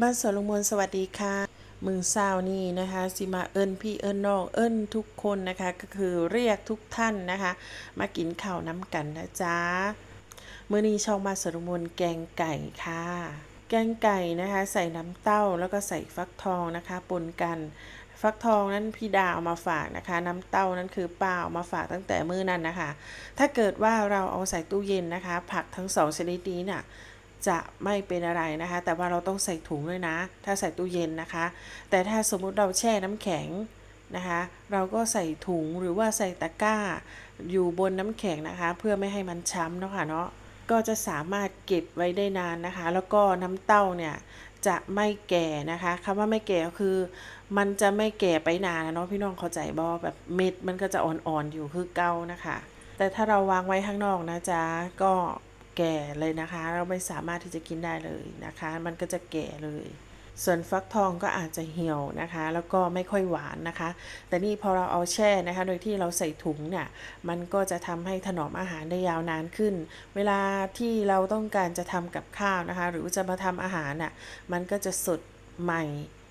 บ้านสวนลุงมนสวัสดีค่ะมือเศร้านี่นะคะสิมาเอิญพี่เอิญน้องเอิญทุกคนนะคะก็คือเรียกทุกท่านนะคะ มากินข้าวน้ำกันนะจ๊ะมื้อนี้ช่องมาสวนลุงมนแกงไก่ค่ะ แกงไก่นะคะ ใส่น้ำเต้าแล้วก็ใส่ฟักทองนะคะปนกัน ฟักทองนั้นพี่ดาเอามาฝากนะคะ น้ำเต้านั้นคือป้าเอามาฝากตั้งแต่มื้อนั้นนะคะ ถ้าเกิดว่าเราเอาใส่ตู้เย็นนะคะ ผักทั้งสองชนิดนี้น่ะ จะไม่เป็นอะไรนะคะ แต่ว่าเราต้องใส่ถุงด้วยนะ ถ้าใส่ตู้เย็นนะคะ แต่ถ้าสมมุติเราแช่น้ำแข็งนะคะ เราก็ใส่ถุงหรือว่าใส่ตะกร้า อยู่บนน้ำแข็งนะคะ เพื่อไม่ให้มันช้ำเนาะค่ะเนาะก็จะสามารถเก็บไว้ได้นานนะคะ แล้วก็น้ำเต้าเนี่ยจะไม่แก่นะคะคำว่าไม่แก่ก็คือ มันจะไม่แก่ไปนานนะเนาะพี่น้องเข้าใจบอแบบเม็ดมันก็จะอ่อนๆอยู่คือเก่านะคะ แต่ถ้าเราวางไว้ข้างนอกนะจ๊ะก็ แก่เลยนะคะ เราไม่สามารถที่จะกินได้เลยนะคะ มันก็จะแก่เลย ส่วนฟักทองก็อาจจะเหี่ยวนะคะ แล้วก็ไม่ค่อยหวานนะคะ แต่นี่พอเราเอาแช่นะคะ โดยที่เราใส่ถุงเนี่ยมันก็จะทำให้ถนอมอาหารได้ยาวนานขึ้น เวลาที่เราต้องการจะทำกับข้าวนะคะ หรือจะมาทำอาหารน่ะมันก็จะสดใหม่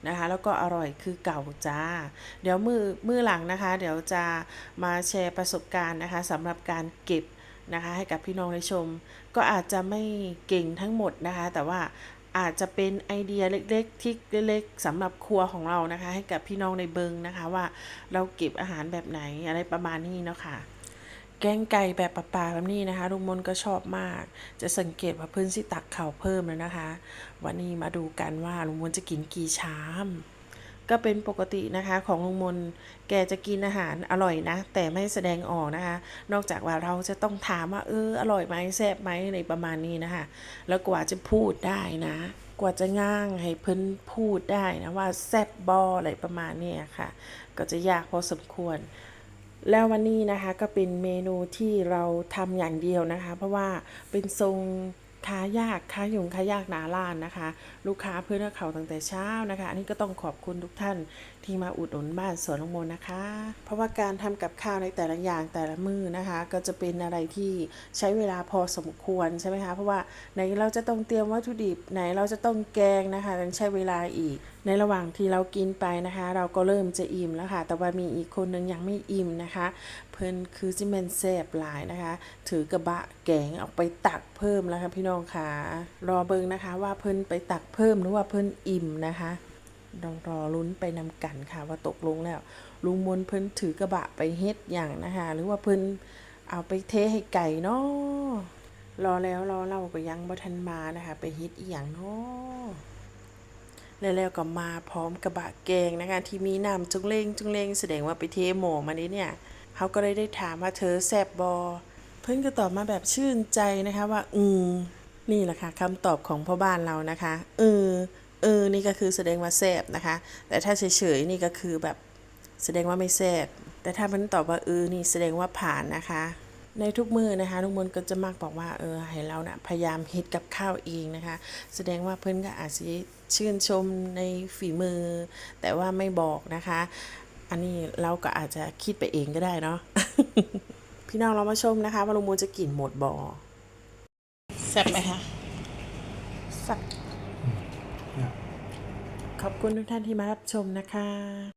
นะคะแล้วก็อร่อยคือเก่าจ้า เดี๋ยวมือมือหลังนะคะ เดี๋ยวจะมาแชร์ประสบการณ์นะคะสำหรับการเก็บ นะคะ ให้กับพี่น้องได้ชม ก็อาจจะไม่เก่งทั้งหมดนะคะ แต่ว่าอาจจะเป็นไอเดียเล็กๆที่เล็กๆสำหรับครัวของเรานะคะ ให้กับพี่น้องในเบิงนะคะ ว่าเราเก็บอาหารแบบไหนอะไรประมาณนี้เนาะค่ะแกงไก่แบบปลาๆแบบนี้นะคะลุงมนก็ชอบมาก จะสังเกตว่าเพื่อนสิตักเข่าเพิ่มแล้วนะคะ วันนี้มาดูกันว่าลุงมนจะกินกี่ชาม ก็เป็นปกตินะคะของลุงมน แกจะกินอาหารอร่อยนะ แต่ไม่แสดงออกนะคะ นอกจากว่าเราจะต้องถามว่าเอออร่อยไหมแซ่บไหมอะไรประมาณนี้นะคะ แล้วกว่าจะพูดได้นะ กว่าจะง่างให้เพิ่นพูดได้นะว่าแซ่บบออะไรประมาณนี้ค่ะ ก็จะยากพอสมควรแล้ววันนี้นะคะก็เป็นเมนูที่เราทำอย่างเดียวนะคะ เพราะว่าเป็นทรง ค้ายากค้ายุงค้ายากหนาล้านนะคะ ลูกค้าเพื่อนเขาตั้งแต่เช้านะคะ อันนี้ก็ต้องขอบคุณทุกท่านที่มาอุดหนุนบ้านสวนลงมนนะคะ เพราะว่าการทำกับข้าวในแต่ละอย่างแต่ละมือนะคะ ก็จะเป็นอะไรที่ใช้เวลาพอสมควรใช่ไหมคะเพราะว่าไหนเราจะต้องเตรียมวัตถุดิบไหนเราจะต้องแกงนะคะมันใช้เวลาอีก ในระหว่างที่เรากินไปนะคะ เราก็เริ่มจะอิ่มแล้วค่ะ แต่ว่ามีอีกคนนึงยังไม่อิ่มนะคะ เพิ่นคือจิเมนแซบหลายนะคะ ถือกระบะแกงออกไปตักเพิ่มแล้วค่ะพี่น้องค่ะ รอเบิงนะคะ ว่าเพิ่นไปตักเพิ่มหรือว่าเพิ่นอิ่มนะคะลองรอลุ้นไปนำกันค่ะ ว่าตกลงแล้ว ลุงมนเพิ่นถือกระบะไปเฮ็ดอย่างนะคะ หรือว่าเพิ่นเอาไปเทให้ไก่เนาะรอแล้วรอเล่าก็ยังบ่ทันมานะคะ ไปเฮ็ดอีหยังเนาะ แล้วก็มาพร้อมกระบะแกงนะคะที่มีน้ำจุงเลงจุงเลงแสดงว่าไปเทหมอมานี้เนี่ยเขาก็เลยได้ถามว่าเธอแซบบอ เพิ่อนก็ตอบมาแบบชื่นใจนะคะว่า อืมนี่แหละค่ะคำตอบของพ่อบ้านเรานะคะเออเออนี่ก็คือแสดงว่าแซบนะคะ แต่ถ้าเฉยๆนี่ก็คือแบบแสดงว่าไม่แซบแต่ถ้ามันตอบว่าเออนี่แสดงว่าผ่านนะคะ ในทุกมือนะคะลุงมนต์ก็จะมักบอกว่าเออให้เรานะ่ะพยายามเฮ็ดกับข้าวเองนะคะ แสดงว่าเพิ่นก็อาจจะชื่นชมในฝีมือ แต่ว่าไม่บอกนะคะ อันนี้เราก็อาจจะคิดไปเองก็ได้เนาะพี่น้องเรามาชมนะคะว่าลุงมนต์จะกินหมดบอแซ่บไหมคะแซ่บขอบคุณทุกท่านที่มารับชมนะคะ